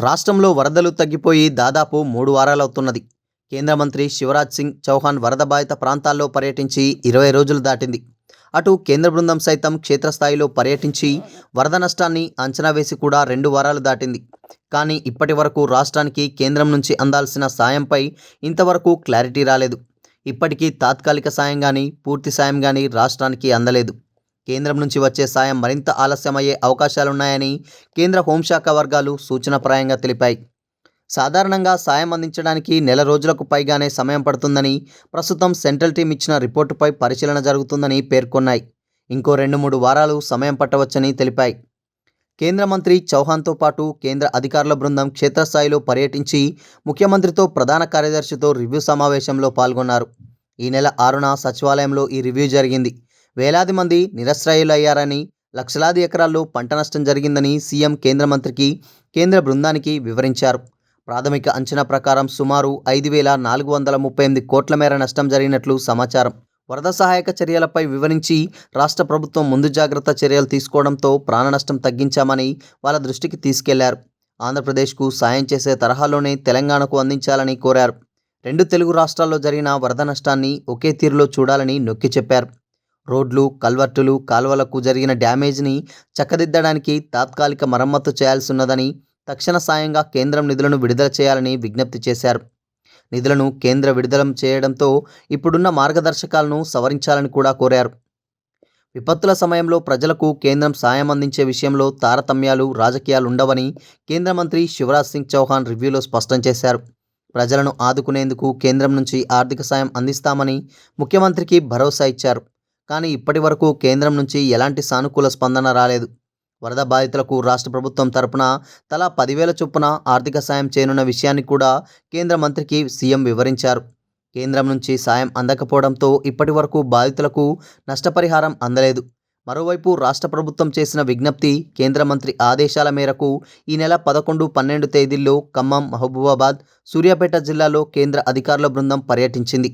రాష్ట్రంలో వరదలు తగ్గిపోయి దాదాపు మూడు వారాలవుతున్నది. కేంద్ర మంత్రి శివరాజ్ సింగ్ చౌహాన్ వరద బాధిత ప్రాంతాల్లో పర్యటించి ఇరవై రోజులు దాటింది. అటు కేంద్ర బృందం సైతం క్షేత్రస్థాయిలో పర్యటించి వరద నష్టాన్ని అంచనా వేసి కూడా రెండు వారాలు దాటింది. కానీ ఇప్పటి వరకు రాష్ట్రానికి కేంద్రం నుంచి అందాల్సిన సాయంపై ఇంతవరకు క్లారిటీ రాలేదు. ఇప్పటికీ తాత్కాలిక సాయం కానీ పూర్తి సాయం కానీ రాష్ట్రానికి అందలేదు. కేంద్రం నుంచి వచ్చే సాయం మరింత ఆలస్యమయ్యే అవకాశాలున్నాయని కేంద్ర హోంశాఖ వర్గాలు సూచనప్రాయంగా తెలిపాయి. సాధారణంగా సాయం అందించడానికి నెల రోజులకు పైగానే సమయం పడుతుందని ప్రస్తుతం సెంట్రల్ టీం ఇచ్చిన రిపోర్టుపై పరిశీలన జరుగుతుందని పేర్కొన్నాయి. ఇంకో రెండు మూడు వారాలు సమయం పట్టవచ్చని తెలిపాయి. కేంద్ర మంత్రి చౌహాన్తో పాటు కేంద్ర అధికారుల బృందం క్షేత్రస్థాయిలో పర్యటించి ముఖ్యమంత్రితో ప్రధాన కార్యదర్శితో రివ్యూ సమావేశంలో పాల్గొన్నారు. ఈ నెల ఆరున సచివాలయంలో ఈ రివ్యూ జరిగింది. వేలాది మంది నిరశ్రయులయ్యారని లక్షలాది ఎకరాల్లో పంట నష్టం జరిగిందని సీఎం కేంద్ర మంత్రికి కేంద్ర బృందానికి వివరించారు. ప్రాథమిక అంచనా ప్రకారం సుమారు ఐదు వేల నాలుగు వందల ముప్పై ఎనిమిది కోట్ల మేర నష్టం జరిగినట్లు సమాచారం. వరద సహాయక చర్యలపై వివరించి రాష్ట్ర ప్రభుత్వం ముందు జాగ్రత్త చర్యలు తీసుకోవడంతో ప్రాణ నష్టం తగ్గించామని వాళ్ళ దృష్టికి తీసుకెళ్ళారు. ఆంధ్రప్రదేశ్కు సాయం చేసే తరహాలోనే తెలంగాణకు అందించాలని కోరారు. రెండు తెలుగు రాష్ట్రాల్లో జరిగిన వరద నష్టాన్ని ఒకే తీరులో చూడాలని నొక్కి చెప్పారు. రోడ్లు కల్వర్టులు కాల్వలకు జరిగిన డ్యామేజ్ని చక్కదిద్దడానికి తాత్కాలిక మరమ్మతు చేయాల్సి ఉన్నదని తక్షణ సాయంగా కేంద్రం నిధులను విడుదల చేయాలని విజ్ఞప్తి చేశారు. నిధులను కేంద్ర విడుదల చేయడంతో ఇప్పుడున్న మార్గదర్శకాలను సవరించాలని కూడా కోరారు. విపత్తుల సమయంలో ప్రజలకు కేంద్రం సాయం అందించే విషయంలో తారతమ్యాలు రాజకీయాలు ఉండవని కేంద్ర మంత్రి శివరాజ్ సింగ్ చౌహాన్ రివ్యూలో స్పష్టం చేశారు. ప్రజలను ఆదుకునేందుకు కేంద్రం నుంచి ఆర్థిక సాయం అందిస్తామని ముఖ్యమంత్రికి భరోసా ఇచ్చారు. కానీ ఇప్పటి వరకు కేంద్రం నుంచి ఎలాంటి సానుకూల స్పందన రాలేదు. వరద బాధితులకు రాష్ట్ర ప్రభుత్వం తరపున తలా పదివేల చొప్పున ఆర్థిక సాయం చేయనున్న విషయాన్ని కూడా కేంద్ర మంత్రికి సీఎం వివరించారు. కేంద్రం నుంచి సాయం అందకపోవడంతో ఇప్పటి వరకు బాధితులకు నష్టపరిహారం అందలేదు. మరోవైపు రాష్ట్ర ప్రభుత్వం చేసిన విజ్ఞప్తి కేంద్ర మంత్రి ఆదేశాల మేరకు ఈ నెల పదకొండు పన్నెండు తేదీల్లో ఖమ్మం మహబూబాబాద్ సూర్యాపేట జిల్లాలో కేంద్ర అధికారుల బృందం పర్యటించింది.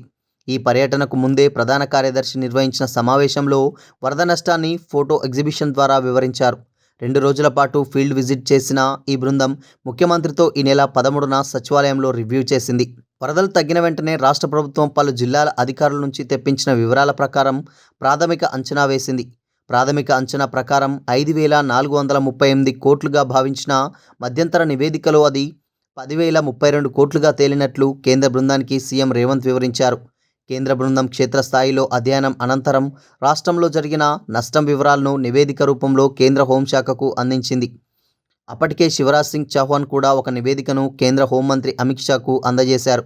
ఈ పర్యటనకు ముందే ప్రధాన కార్యదర్శి నిర్వహించిన సమావేశంలో వరద నష్టాన్ని ఫోటో ఎగ్జిబిషన్ ద్వారా వివరించారు. రెండు రోజుల పాటు ఫీల్డ్ విజిట్ చేసిన ఈ బృందం ముఖ్యమంత్రితో ఈ నెల పదమూడున సచివాలయంలో రివ్యూ చేసింది. వరదలు తగ్గిన వెంటనే రాష్ట్ర ప్రభుత్వం పలు జిల్లాల అధికారుల నుంచి తెప్పించిన వివరాల ప్రకారం ప్రాథమిక అంచనా వేసింది. ప్రాథమిక అంచనా ప్రకారం ఐదు వేల నాలుగు వందల ముప్పై ఎనిమిది కోట్లుగా భావించిన మధ్యంతర నివేదికలో అది పదివేల ముప్పై రెండు కోట్లుగా తేలినట్లు కేంద్ర బృందానికి సీఎం రేవంత్ వివరించారు. కేంద్ర బృందం క్షేత్రస్థాయిలో అధ్యయనం అనంతరం రాష్ట్రంలో జరిగిన నష్టం వివరాలను నివేదిక రూపంలో కేంద్ర హోంశాఖకు అందించింది. అప్పటికే శివరాజ్ సింగ్ చౌహాన్ కూడా ఒక నివేదికను కేంద్ర హోంమంత్రి అమిత్ షాకు అందజేశారు.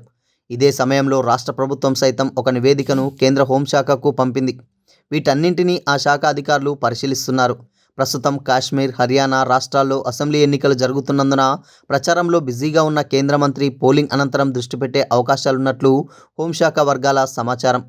ఇదే సమయంలో రాష్ట్ర ప్రభుత్వం సైతం ఒక నివేదికను కేంద్ర హోంశాఖకు పంపింది. వీటన్నింటినీ ఆ శాఖ అధికారులు పరిశీలిస్తున్నారు. ప్రస్తుతం కాశ్మీర్ హర్యానా రాష్ట్రాల్లో అసెంబ్లీ ఎన్నికలు జరుగుతున్నందున ప్రచారంలో బిజీగా ఉన్న కేంద్ర మంత్రి పోలింగ్ అనంతరం దృష్టి పెట్టే అవకాశాలున్నట్లు హోంశాఖ వర్గాల సమాచారం.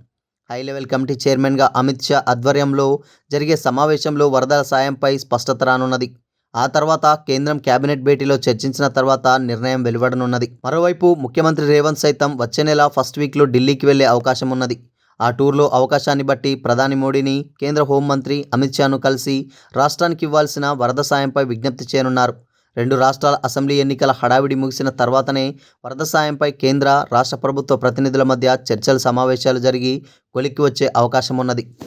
హై లెవెల్ కమిటీ చైర్మన్గా అమిత్ షా ఆధ్వర్యంలో జరిగే సమావేశంలో వరదల సాయంపై స్పష్టత రానున్నది. ఆ తర్వాత కేంద్రం కేబినెట్ భేటీలో చర్చించిన తర్వాత నిర్ణయం వెలువడనున్నది. మరోవైపు ముఖ్యమంత్రి రేవంత్ సైతం వచ్చే నెల ఫస్ట్ వీక్లో ఢిల్లీకి వెళ్ళే అవకాశం ఉన్నది ఆ టూర్లో అవకాశాన్ని బట్టి ప్రధాని మోడీని కేంద్ర హోంమంత్రి అమిత్ షాను కలిసి రాష్ట్రానికి ఇవ్వాల్సిన వరద సాయంపై విజ్ఞప్తి చేయనున్నారు. రెండు రాష్ట్రాల అసెంబ్లీ ఎన్నికల హడావిడి ముగిసిన తర్వాతనే వరద సాయంపై కేంద్ర రాష్ట్ర ప్రభుత్వ ప్రతినిధుల మధ్య చర్చలు సమావేశాలు జరిగి కొలిక్కి వచ్చే అవకాశం ఉన్నది